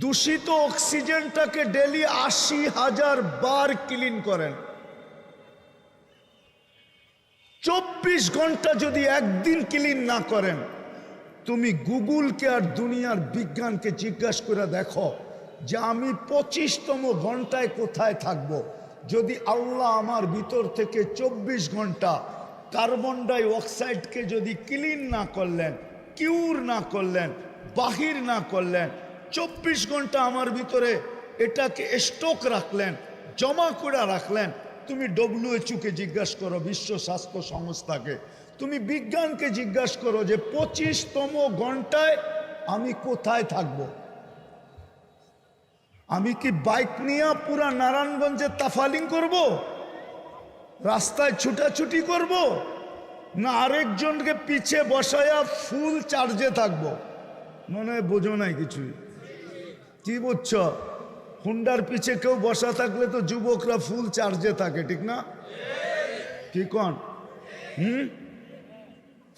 দূষিত অক্সিজেনটাকে ডেলি আশি হাজার বার ক্লিন করেন চব্বিশ ঘণ্টা যদি একদিন ক্লিন না করেন, তুমি গুগলকে আর দুনিয়ার বিজ্ঞানকে জিজ্ঞাসা করে দেখো যে আমি পঁচিশতম ঘন্টায় কোথায় থাকব। যদি আল্লাহ আমার ভিতর থেকে চব্বিশ ঘণ্টা কার্বন ডাই অক্সাইডকে যদি ক্লিন না করলেন, কিউর না করলেন, বাহির না করলেন চব্বিশ ঘণ্টা আমার ভিতরে এটাকে স্টক রাখলেন, জমা করে রাখলেন। তুমি ডব্লিউএচওকে জিজ্ঞাসা করো, বিশ্ব স্বাস্থ্য সংস্থাকে। তুমি বিজ্ঞানকে জিজ্ঞাসা করো যে, পঁচিশতম ঘন্টায় আমি কোথায় থাকব? আমি কি বাইক নিয়ে পুরা নারায়ণগঞ্জে তাফালিং করব? রাস্তায় ছুটাছুটি করব? না আরেকজনকে পিছে বসায়া ফুল চার্জে থাকব? মনে হয় বোঝো নাই কিছুই। কি বুঝছ? হুন্ডার পিছে কেউ বসা থাকলে তো যুবকরা ফুল চার্জে থাকে, ঠিক না? কি কন? হুম?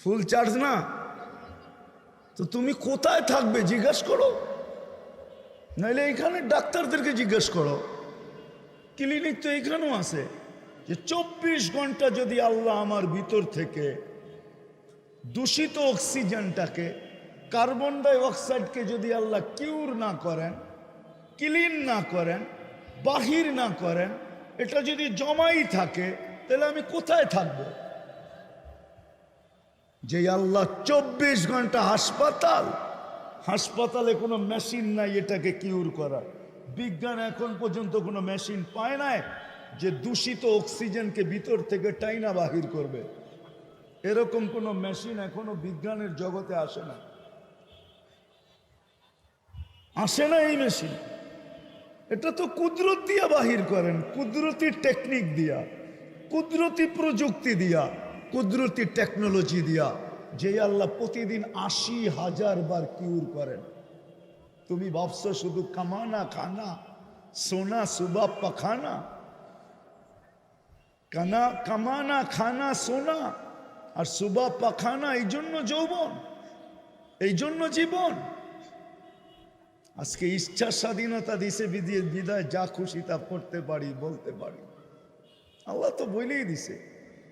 ফুল চার্জ না? তো তুমি কোথায় থাকবে জিজ্ঞেস করো। নাইলে এইখানে ডাক্তারদেরকে জিজ্ঞেস করো। ক্লিনিক তো এইখানেও আছে। যে চব্বিশ ঘণ্টা যদি আল্লাহ আমার ভিতর থেকে দূষিত অক্সিজেনটাকে কার্বন ডাই অক্সাইডকে যদি আল্লাহ কিউর না করেন, ক্লিন না করেন, বাহির না করেন, এটা যদি জমাই থাকে, তাহলে আমি কোথায় থাকব? যে আল্লাহ চব্বিশ ঘণ্টা হাসপাতাল, হাসপাতালে কোনো মেশিন নাই এটাকে কিউর করা বিজ্ঞান এখন পর্যন্ত কোনো মেশিন পায় নাই যে দূষিত অক্সিজেনকে ভিতর থেকে টাইনা বাহির করবে। এরকম কোনো মেশিন এখনও বিজ্ঞানের জগতে আসে না আসে না এই মেশিন। এটা তো কুদরত দিয়া বাহির করেন, কুদরতি টেকনিক দিয়া, কুদরতি প্রযুক্তি দিয়া, কুদরতি টেকনোলজি দিয়া, যে আল্লাহ প্রতিদিন আশি হাজার বার কিউর করেন। তুমি ভাবছ শুধু কামানা, খানা, সোনা সুবা পাখানা? কানা, কামানা, খানা, সোনা আর সুবা পাখানা, এই জন্য যৌবন, এই জন্য জীবন। আজকে ইচ্ছা স্বাধীনতা দিছে বিদিয়ে যা খুশি তা করতে পারি, বলতে পারি। আল্লাহ তো বলেই দিছে,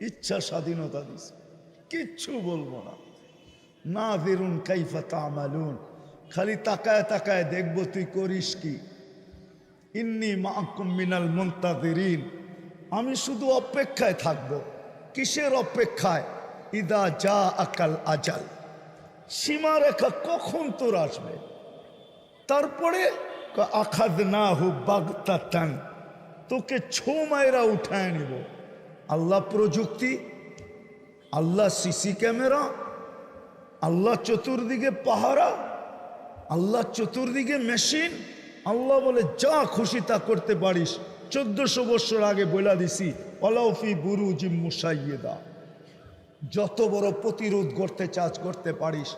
ইচ্ছা স্বাধীনতা দিছে। কিচ্ছু বলব না। না বেরুন কাইফা তামালুন, খালি তাকায় তাকায় দেখব তুই করিস কি। ইন্নি মাকুম মিনাল মুন্তাদিরিন, আমি শুধু অপেক্ষায় থাকব। কিসের অপেক্ষায়? ইদা যা আকাল আজাল। সীমারেখা কখন তোর আসবে? তারপরে আখাদ না হু বাগতান তোকে ছো মায়েরা উঠায় নিব। আল্লাহ প্রযুক্তি, আল্লাহ সিসি ক্যামেরা, আল্লাহ চতুর্দিকে পাহারা, আল্লাহ চতুর্দিকে মেশিন, আল্লাহ বলে, যা খুশি তা করতে পারিস। চোদ্দশো বছর আগে বলে দিছি অলাউফি বুরু জিম্মুসাইয়েদা যত বড় প্রতিরোধ করতে চাষ করতে পারিস,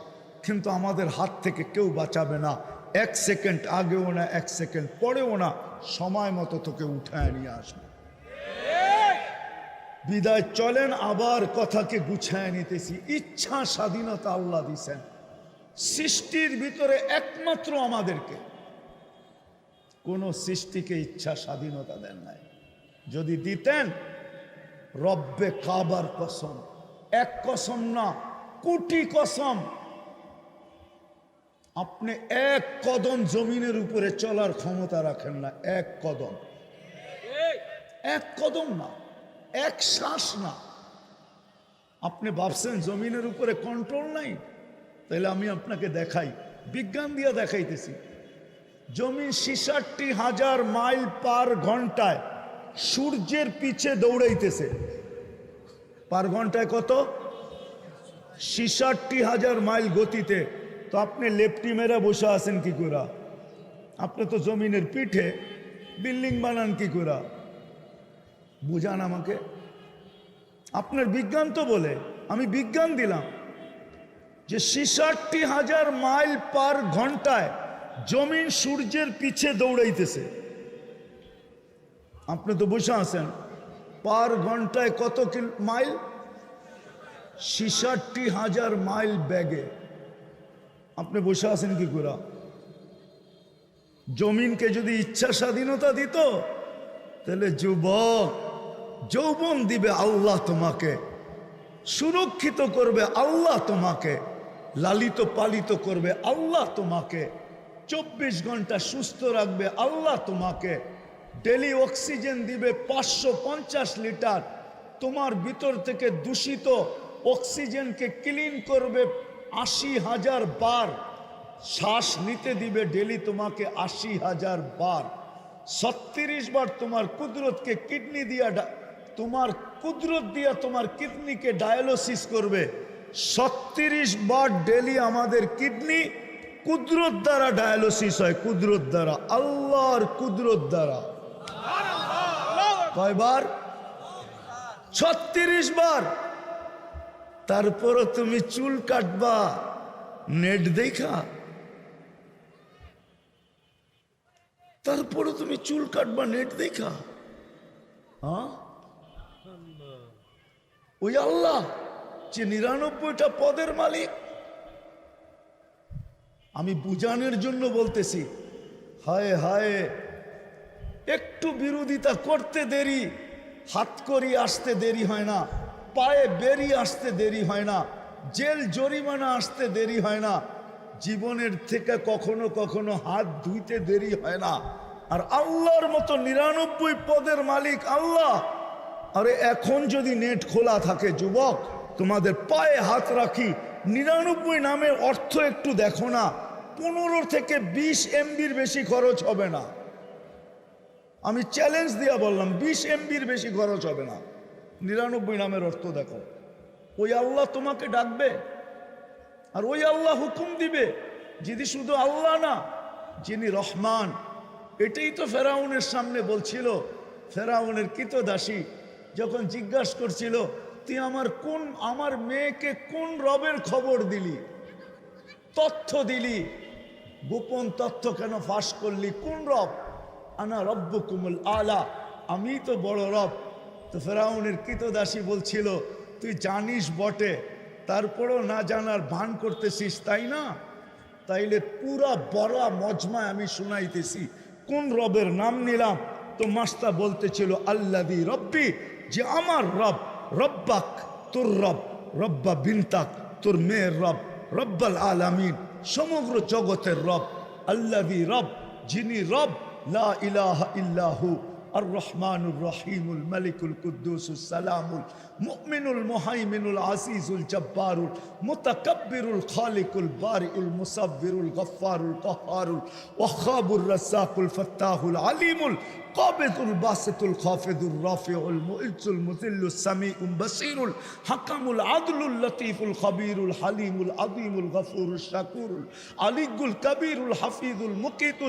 কিন্তু আমাদের হাত থেকে কেউ বাঁচাবে না। এক সেকেন্ড আগেও না, এক সেকেন্ড পরেও না, সময় মতো তোকে উঠায় নিয়ে আসবে। বিদায়, চলেন আবার কথাকে গুছায় নিতেছি। ইচ্ছা স্বাধীনতা আল্লাহ দিছেন। সৃষ্টির ভিতরে একমাত্র আমাদেরকে। কোন সৃষ্টিকে ইচ্ছা স্বাধীনতা দেন নাই। যদি দিতেন, রব্বে কাবার কসম। এক কসম না, কোটি কসম। আপনি এক কদম জমিনের উপরে চলার ক্ষমতা রাখেন না, এক কদম। এক কদম না, এক শ্বাস না। আপনি ভাবছেন জমিনের উপরে কন্ট্রোল নাই? তাহলে আমি আপনাকে দেখাই, বিজ্ঞান দিয়ে দেখাইতেছি। জমি ছিষট্টি হাজার মাইল পার ঘন্টায় সূর্যের পিছে দৌড়াইতেছে। পার ঘন্টায় কত? ছিষট্টি হাজার মাইল গতিতে তো আপনি লেপটি মেরে বসে আছেন কি করে আপনি তো জমিনের পিঠে বিল্ডিং বানান কি করে বুঝান আমাকে। আপনার বিজ্ঞান তো বলে, আমি বিজ্ঞান দিলাম যে ছিষট্টি হাজার মাইল পার ঘন্টায় জমিন সূর্যের পিছে দৌড়াইতেছে। আপনি তো বসে আছেন, পার ঘন্টায় কত মাইল? ছিষট্টি হাজার মাইল ব্যাগে। আপনি বসে আছেন কি করে? জমিনকে যদি ইচ্ছা স্বাধীনতা দিত, তাহলে যুবক যৌবন দিবে আল্লাহ তোমাকে, সুরক্ষিত করবে আল্লাহ তোমাকে, লালিত পালিত করবে আল্লাহ তোমাকে, চব্বিশ ঘণ্টা সুস্থ রাখবে আল্লাহ তোমাকে, ডেলি অক্সিজেন দিবে পাঁচশো পঞ্চাশ লিটার, তোমার ভিতর থেকে দূষিত অক্সিজেনকে ক্লিন করবে আশি হাজার বার শ্বাস নিতে দিবে ডেলি তোমাকে আশি হাজার বার। ছত্রিশ বার তোমার কুদরতকে কিডনি দিয়া তোমার কুদরত দিয়া তোমার কিডনিকে ডায়ালিসিস করবে। ছত্রিশ বার ডেলি আমাদের কিডনি কুদরত দ্বারা ডায়ালিসিস হয় কুদরত দ্বারা আল্লাহর কুদরত দ্বারা। কয়বার? ছত্রিশ বার। তারপরও তুমি চুল কাটবা। নেট দেখা। তারপরে তুমি চুল কাটবা, নেট দেখা। হ্যাঁ? ওই আল্লাহ যে নিরানব্বইটা পদের মালিক। আমি বুঝানোর জন্য বলতেছি, হায় হায়, একটু বিরোধিতা করতে দেরি, হাত করি আসতে দেরি হয় না। পায়ে বেরিয়ে আসতে দেরি হয় না, জেল জরিমানা আসতে দেরি হয় না, জীবনের থেকে কখনো কখনো হাত ধুইতে দেরি হয় না। আর আল্লাহর মতো নিরানব্বই পদের মালিক আল্লাহ। আরে এখন যদি নেট খোলা থাকে যুবক, তোমাদের পায়ে হাত রাখি, নিরানব্বই নামের অর্থ একটু দেখো না, পনেরো থেকে বিশ এমবির বেশি খরচ হবে না। আমি চ্যালেঞ্জ দিয়া বললাম, বিশ এমবির বেশি খরচ হবে না। নিরানব্বই নামের অর্থ দেখো। ওই আল্লাহ তোমাকে ডাকবে আর ওই আল্লাহ হুকুম দিবে যদি শুধু আল্লাহ না, যিনি রহমান। এটাই তো ফেরাউনের সামনে বলছিল, ফেরাউনের দাসী যখন জিজ্ঞাসা করছিল, তুই আমার কোন, আমার মেয়েকে কোন রবের খবর দিলি? তথ্য দিলি? গোপন তথ্য কেন ফাঁস করলি? কোন রব? আনা রব্ব কুমুল আলা আমি তো বড় রব। তো ফেরাউনের কৃতদাসী বলছিল, তুই জানিস বটে, তারপরও না জানার ভান করতেছিস, তাই না? তাইলে পুরা বড় মজমায় আমি শুনাইতেছি, কোন রবের নাম নিলাম? তো মাস্তা বলতেছিল আল্লাদি রব্বি, যে আমার রব, রব্বাক তোর রব, রব্বা বিনতাক তোর মেয়ের রব, রব্বাল আলামিন, সমগ্র জগতের রব আল্লাদি রব, যিনি রব, লা ইলাহা ইল্লাহু الرحمن الرحيم الملك القدوس السلام المؤمن المهيمن العزيز الجبار المتكبر الخالق البارئ المصور الغفار القهار الوهاب الرزاق الفتاح العليم القابض الباسط الخافض الرافع المؤز المذل السميع البصير الحكم العدل اللطيف الخبير الحليم العظيم الغفور الشكور العلي الكبير الحفيظ المقيت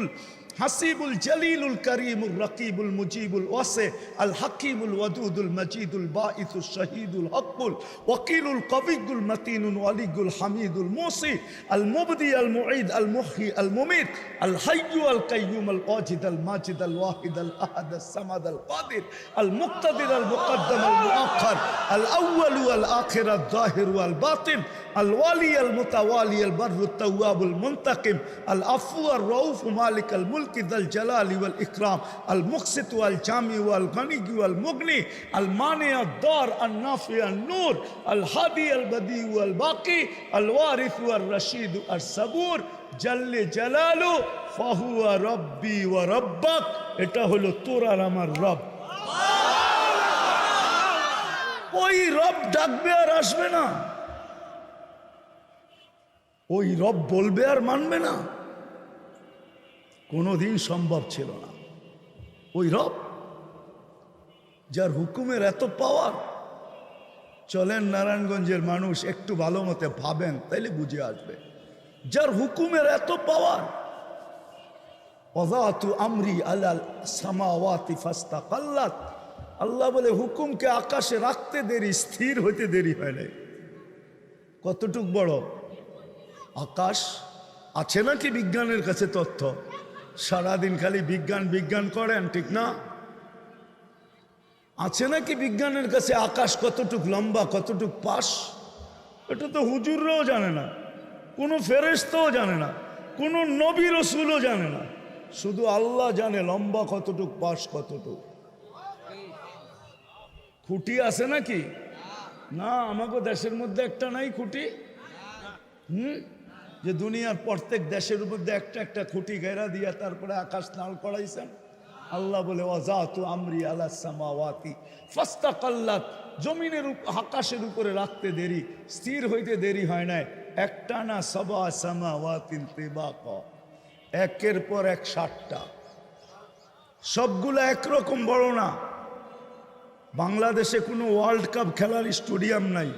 حسيب الجليل الكريم الرقيب المجيب الواسع الحكيم الودود المجيد الباعث الشهيد الحق الوكيل القوي المتين الولي الحميد الموصي المبدي المعيد المحيي المميت الحي القيوم الواجد الماجد الواحد الاحد الصمد القادر المقتدر المقدم المؤخر الاول والاخر الظاهر والباطن الوالي المتوالي البر التواب المنتقم العفو الرؤوف مالك الملك ذا الجلال والإكرام المقسط والجامع والغني والمغني المانع الدار النافع النور الهادي البديع والباقي الوارث والرشيد الصبور جل جلاله فهو ربي وربك এটা হলো তোর আর আমার রব ওই রব ডাকবে আর আসবে না ওই রব বলবে আর মানবে না। কোনোদিন সম্ভব ছিল না। ওই রব, যার হুকুমের এত পাওয়ার চলেন নারায়ণগঞ্জের মানুষ একটু ভালো মতে ভাবেন, তাইলে বুঝে আসবে। যার হুকুমের এত পাওয়ার অজাতু আমরি আলাল সামাওয়াতি ফাস্তা কাল্লাত আল্লাহ বলে, হুকুমকে আকাশে রাখতে দেরি, স্থির হইতে দেরি হয় নাই। কতটুক বড়? আকাশ আছে নাকি বিজ্ঞানের কাছে তথ্য? সারাদিন খালি বিজ্ঞান বিজ্ঞান করেন, ঠিক না? আছে নাকি বিজ্ঞানের কাছে আকাশ কতটুক লম্বা, কতটুক পাশ? এটা তো হুজুররাও জানে না, কোনো ফেরেস্তাও জানে না, কোনো নবী রসুলও জানে না। শুধু আল্লাহ জানে লম্বা কতটুক, পাশ কতটুক। খুঁটি আছে নাকি? না আমাকে দেশের মধ্যে একটা নাই খুঁটি? হুম? যে দুনিয়ার প্রত্যেক দেশের মধ্যে একটা একটা খুঁটি ঘেরা দিয়া তারপরে আকাশ নাল করাইছেন। আল্লাহ বলে, অজাতু আমরি আলা সামাওয়াতি ফাস্তা কাল্লাত জমিনের আকাশের উপরে রাখতে দেরি, স্থির হইতে দেরি হয় নাই। একটা না সবা সামাওয়াতিল তেবাক, একের পর এক ষাটটা সবগুলো একরকম বড় না। বাংলাদেশে কোনো ওয়ার্ল্ড কাপ খেলার স্টেডিয়াম নাই।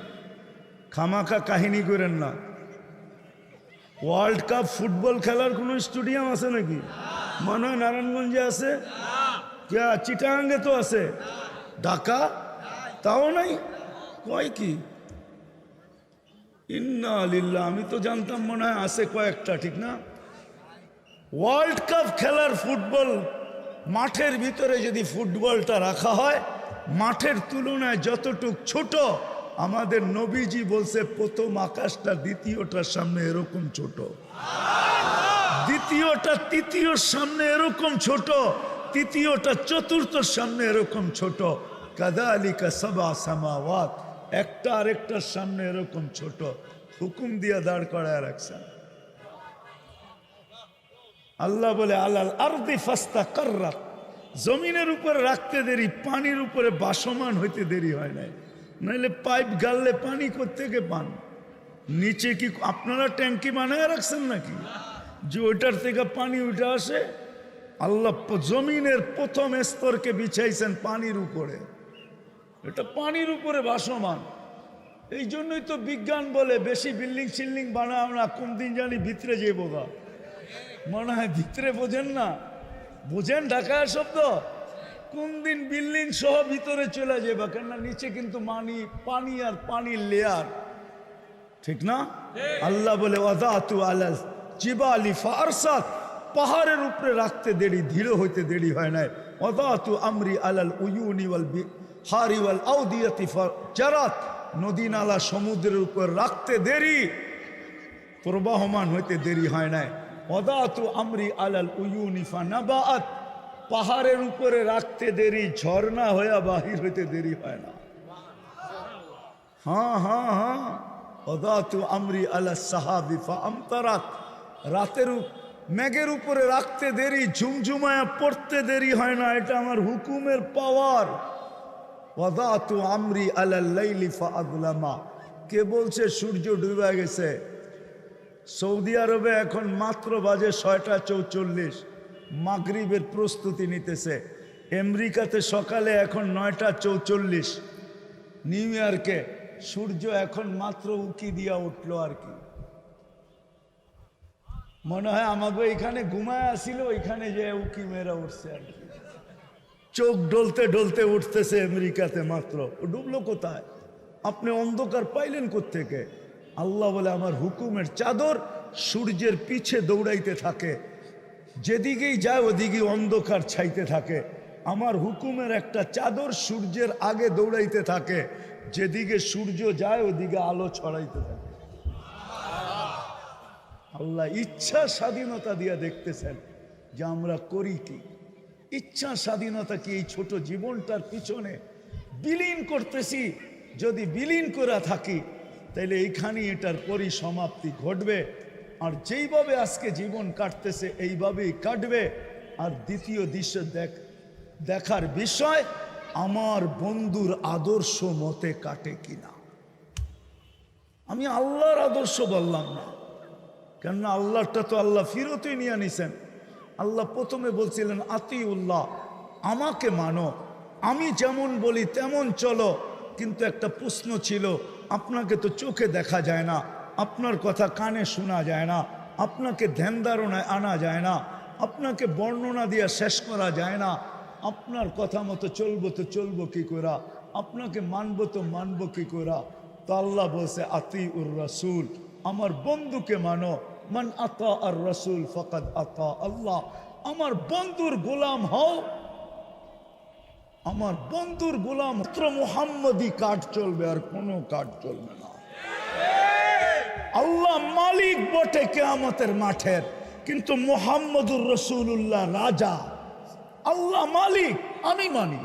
খামাখা কাহিনী করেন না। ওয়ার্ল্ড কাপ ফুটবল খেলার কোনো স্টেডিয়াম আছে নাকি? মনে হয় নারায়ণগঞ্জে আছে। চিটাঙ্গে তো আছে। ঢাকা? তাও নাই? কয় কি? ইন্না আলিল্লাহ আমি তো জানতাম মনে হয় আছে কয়েকটা, ঠিক না? ওয়ার্ল্ড কাপ খেলার ফুটবল মাঠের ভিতরে যদি ফুটবলটা রাখা হয়, মাঠের তুলনায় যতটুক ছোট আমাদের নবীজি বলছে, প্রথম আকাশটা দ্বিতীয়টার সামনে এরকম ছোট। দ্বিতীয়টা তৃতীয়র সামনে এরকম ছোট। তৃতীয়টা চতুর্থর সামনে এরকম ছোট। কাদা আলিকা সবা সামাওয়াত, একটা আরেকটার সামনে এরকম ছোট। হুকুম দিয়ে দাঁড় করায় রাখছেন। আল্লাহ বলে আল্লাহ আরদি ফাস্তা কার্রাত। জমিনের উপরে রাখতে দেরি, পানির উপরে বাসমান হইতে দেরি হয় নাই। নাহলে পাইপ গাললে পানি কোত্থেকে পান? নিচে কি আপনারা ট্যাঙ্কি বানায় রাখছেন নাকি? যে ওইটার থেকে পানি উঠে আসে, আল্লাহ জমিনের প্রথম স্তরকে বিছাইছেন পানির উপরে। এটা পানির উপরে ভাসমান। এই জন্যই তো বিজ্ঞান বলে বেশি বিল্ডিং সিল্ডিং বানাও না, কোন দিন জানি ভিতরে যে বোধা মনে হয় ভিতরে বোঝেন না। বোঝেন ঢাকায় শব্দ? কোন দিন বিল্ডিং সহ ভিতরে চলে যাবে কেননা নিচে কিন্তু মানি পানি আর পানির লেয়ার ঠিক না? আল্লাহ বলে ওয়াদাতু আলা জিবালি ফারসাত। পাহাড়ের উপরে রাখতে দেরি ধীর হইতে দেরি হয় নাই। ওয়াদাতু আমরি আলাল উয়ুনি ওয়াল হারি ওয়াল আউদিয়াতি জারাত। নদী নালা সমুদ্রের উপর রাখতে দেরি প্রবাহমান হইতে দেরি হয় নাই। অদাতু আমরি আলাল উয়ুনিফা নাবাত পাহাড়ের উপরে রাখতে দেরি, ঝর্ণা হইয়া বাহির হইতে দেরি হয় না। হ্যাঁ হ্যাঁ হ্যাঁ অদাতু আমরি আলা সাহাবিফা আমতারাত রাতের মেঘের উপরে রাখতে দেরি, ঝুমঝুমায়া পড়তে দেরি হয় না, এটা আমার হুকুমের পাওয়ার। ওয়াদাতু আমরি আলাল লাইলি ফাআদলামা কে বলছে সূর্য ডুবে গেছে? সৌদি আরবে এখন মাত্র বাজে ছয়টা চৌচল্লিশ। মাগরিবের প্রস্তুতি নিতেছে। আমেরিকাতে সকালে এখন নয়টা চৌচল্লিশ। নিউ ইয়র্কে সূর্য এখন মাত্র উকি দিয়া উঠল আর কি। মনে হয় আমাকে এখানে ঘুমায় আসিল, ওইখানে যে উকি মেরা উঠছে আর কি। চোখ ডলতে ডলতে উঠতেছে আমেরিকাতে মাত্র। ও ডুবলো কোথায়? আপনি অন্ধকার পাইলেন থেকে আল্লাহ বলে, আমার হুকুমের চাদর সূর্যের পিছে দৌড়াইতে থাকে। যেদিকেই যায় ওদিকে অন্ধকার ছাইতে থাকে। আমার হুকুমের একটা চাদর সূর্যের আগে দৌড়াইতে থাকে। যেদিকে সূর্য যায়, ওদিকে আলো ছড়াইতে থাকে। আল্লাহ ইচ্ছা স্বাধীনতা দিয়া দেখতেছেন যে আমরা করি কি। ইচ্ছা স্বাধীনতা কি এই ছোট জীবনটার পিছনে বিলীন করতেছি? যদি বিলীন করা থাকি তাহলে এইখানে এটার পরিসমাপ্তি ঘটবে। আর যেইভাবে আজকে জীবন কাটতেছে, এইভাবেই কাটবে। আর দ্বিতীয় দৃশ্য দেখ, দেখার বিষয়, আমার বন্ধুর আদর্শ মতে কাটে কিনা। আমি আল্লাহর আদর্শ বললাম না। কেননা আল্লাহটা তো আল্লাহ ফিরতই নিয়ে নিছেন আল্লাহ প্রথমে বলছিলেন, আতিউল্লাহ, আমাকে মানো। আমি যেমন বলি তেমন চলো। কিন্তু একটা প্রশ্ন ছিল, আপনাকে তো চোখে দেখা যায় না। আপনার কথা কানে শোনা যায় না, আপনাকে ধ্যান ধারণায় আনা যায় না, আপনাকে বর্ণনা দিয়ে শেষ করা যায় না। আপনার কথা মতো চলবো তো চলবো কি করা আপনাকে মানবো তো মানবো কি করা তো আল্লাহ বলছে আতি উর রসুল, আমার বন্ধুকে মানো। মান আতা আর রসুল ফকাদ আতা আল্লাহ। আমার বন্ধুর গোলাম হও। আমার বন্ধুর গোলাম মাত্র মোহাম্মদী কাঠ চলবে আর কোনো কাঠ চলবে না। আল্লাহ মালিক বটে কেয়ামতের মাঠের। কিন্তু মোহাম্মদুর রসুল্লাহ রাজা। আল্লাহ মালিক, আমি মানি।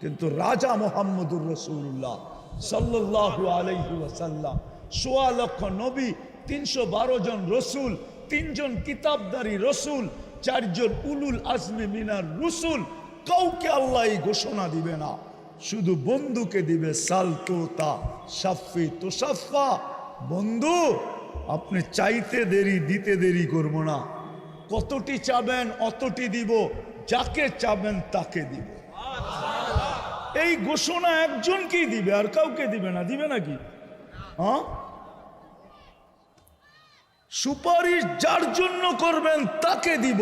কিন্তু রাজা মোহাম্মদুর রসুল্লাহ সাল্লাল্লাহু আলাইহি ওয়াসাল্লাম, সোয়া লক্ষ নবী, তিনশো বারো জন রসুল, তিনজন কিতাবদারি রসুল, চারজন উলুল আজমি মিনার রসুল। কাউকে আল্লাহ ঘোষণা দিবে না। শুধু বন্ধুকে দিবে সালতোতা, সাফি তোসাফা বন্ধু, আপনি চাইতে দেরি, দিতে দেরি করব না। কতটি চাবেন, অতটি দিব, যাকে চাবেন তাকে দিব। এই ঘোষণা একজনকেই দিবে, আর কাউকে দিবে না। দিবে নাকি হ্যাঁ সুপারিশ যার জন্য করবেন, তাকে দিব।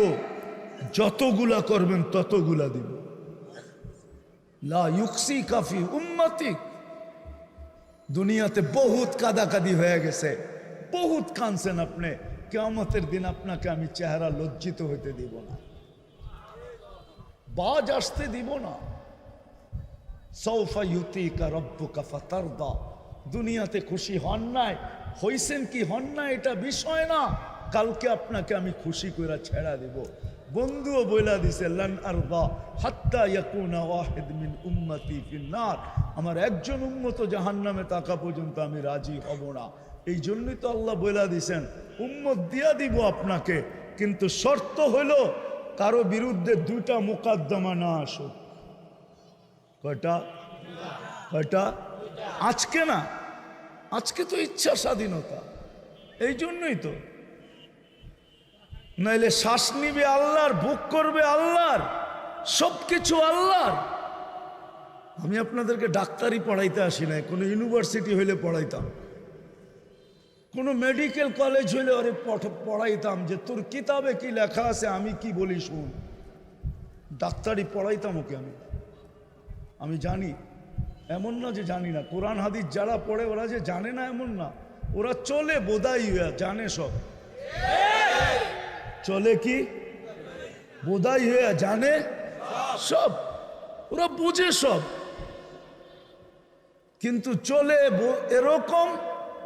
যতগুলা করবেন, ততগুলা দিব। লা ইউকসি কাফি উম্মতি দুনিয়াতে বহুত কাদাকাদি হয়ে গেছে। বহুত কানছেন আপনি। কেমতের দিন আপনাকে আমি চেহারা লজ্জিত হইতে দিব না। বাজ আসতে দিব না। সৌফা ইউতি ইউতিকা রব্বুকা ফাতারদা। দুনিয়াতে খুশি হন নাই। হইছেন কি হন না এটা বিষয় না। কালকে আপনাকে আমি খুশি করে ছেড়া দিব। বন্ধুও বইলা দিছে, লান আরদা হাত্তা ইয়াকুনা ওয়াহিদ মিন উম্মতি ফিন্নার। আমার একজন উম্মত জাহান্নামে তাকা পর্যন্ত আমি রাজি হব না। এই জন্যই তো আল্লাহ বইলা দিছেন, উম্মত দিয়া দিব আপনাকে, কিন্তু শর্ত হলো কারও বিরুদ্ধে দুইটা মোকদ্দমা না আসুক। কয়টা? কয়টা? আজকে না, আজকে তো ইচ্ছা স্বাধীনতা, এই জন্যই তো। নাইলে শ্বাস নিবে আল্লাহর, বুক করবে আল্লাহর সব কিছু আল্লাহর। আমি আপনাদেরকে ডাক্তারি পড়াইতে আসি নাই, কোনো ইউনিভার্সিটি হইলে পড়াইতাম। কোনো মেডিকেল কলেজ হইলে ওরে পড়াইতাম যে তোর কিতাবে কি লেখা আছে, আমি কি বলি শুন। ডাক্তারি পড়াইতাম ওকে আমি। আমি জানি, এমন না যে জানি না। কোরআন, হাদিস যারা পড়ে ওরা যে জানে না এমন না। ওরা চলে বোধাই জানে সব। চলে কি? বোধাই হইয়া জানে? সব। ওরা বুঝে সব। কিন্তু চলে এরকম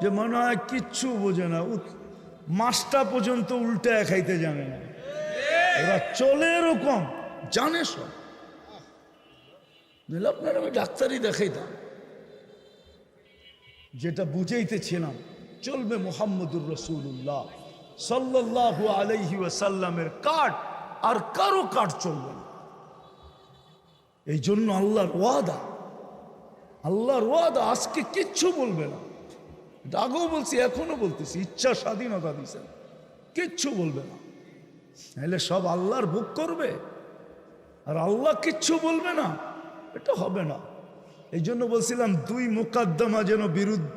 যে মনে হয় কিচ্ছু বোঝে না। মাছটা পর্যন্ত উল্টে খাইতে জানে না। ওরা চলে এরকম, জানে সব। নইলে আপনার আমি ডাক্তারই দেখাইতাম। যেটা বুঝাইতেছিলাম, চলবে মোহাম্মদুর রসুল্লাহ সাল্লাল্লাহু আলাইহি ওয়াসাল্লামের কাঠ আর কারও কাঠ চলবে না। এই জন্য আল্লাহর ওয়াদা আল্লাহর ওয়াদা আজকে কিচ্ছু বলবে না। আগেও বলছি এখনও বলতেছি, ইচ্ছা স্বাধীনতা দিছেন কিচ্ছু বলবে না। নাহলে সব আল্লাহর বুক করবে, আর আল্লাহ কিচ্ছু বলবে না, এটা হবে না। এই জন্য বলছিলাম, দুই মোকদ্দমা যেন বিরুদ্ধ,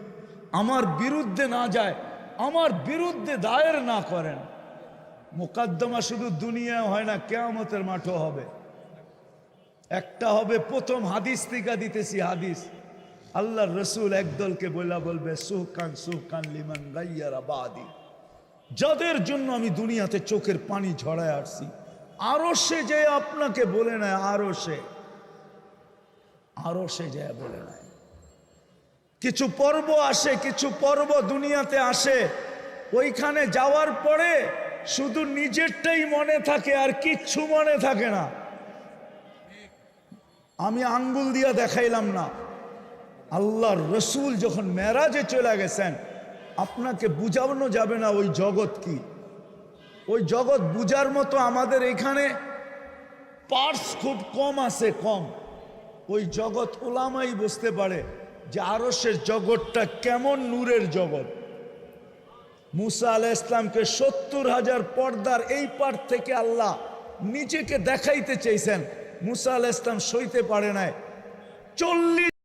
আমার বিরুদ্ধে না যায় আমার বিরুদ্ধে দায়ের না করেন। মোকদ্দমা শুধু দুনিয়ায় হয় না, কেয়ামতের মাঠও হবে। একটা হবে, প্রথম হাদিস থেকে দিতেছি হাদিস। আল্লাহ রসুল একদলকে বলা বলবে, সুহকান সুহকান লিমান বাদি। যাদের জন্য আমি দুনিয়াতে চোখের পানি ঝড়ায় আসছি, আরও সে যে আপনাকে বলে নেয়, আরও সে। আরও সে যে বলে নেয়। কিছু পর্ব আসে, কিছু পর্ব দুনিয়াতে আসে। ওইখানে যাওয়ার পরে শুধু নিজেরটাই মনে থাকে আর কিচ্ছু মনে থাকে না। আমি আঙ্গুল দিয়া দেখাইলাম না। আল্লাহর রসুল যখন মেরাজে চলে গেছেন, আপনাকে বুঝানো যাবে না ওই জগৎ কি। ওই জগৎ বুঝার মতো আমাদের এখানে পার্টস খুব কম আছে, কম। ওই জগৎ ওলামাই বুঝতে পারে। যে আরসের জগৎটা কেমন নূরের জগৎ। মুসা আল ইসলামকে সত্তর হাজার পর্দার এই পার থেকে আল্লাহ নিজেকে দেখাইতে চাইছেন। মুসা আল ইসলাম সইতে পারে নাই। চল্লিশ